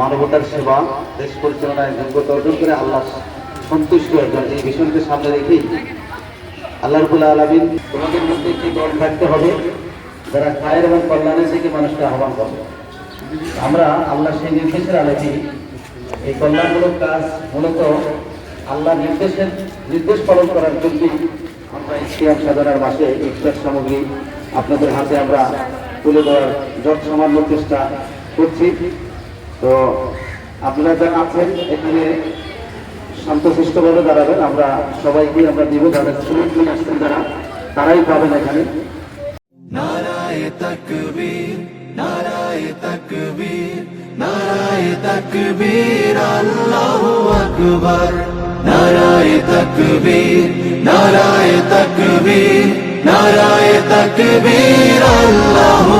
মানবতার সেবা, দেশ পরিচালনায় যোগ্যতা অর্জন করে আল্লাহ সন্তুষ্ট অর্জন এই বিষয়কে সামনে রেখেই আল্লাহ রবুল্লা আলমিন তোমাদের মধ্যে একটি দল থাকতে হবে, যারা খায়ের এবং কল্যাণের থেকে মানুষকে আহ্বান করবে আমরা আল্লাহ সেই নির্দেশের আলোকে এই কল্যাণমূলক কাজ মূলত আল্লাহ নির্দেশের নির্দেশ পালন করার জন্যই আমরা ইসলাম সাধনার মাসে ইফতার সামগ্রী আপনাদের হাতে আমরা তুলে দেওয়ার যত সামান্য চেষ্টা করছি। তো আপনারা যারা আছেন, এখানে শান্তশিষ্টভাবে দাঁড়াবেন। আমরা সবাইকে আমরা দিব, যাদের সুযোগ নিয়ে আসছেন যারা, তারাই পাবেন এখানে। নারায় তকবীর নারায় তকবীর নারায় তকবীর, আল্লাহু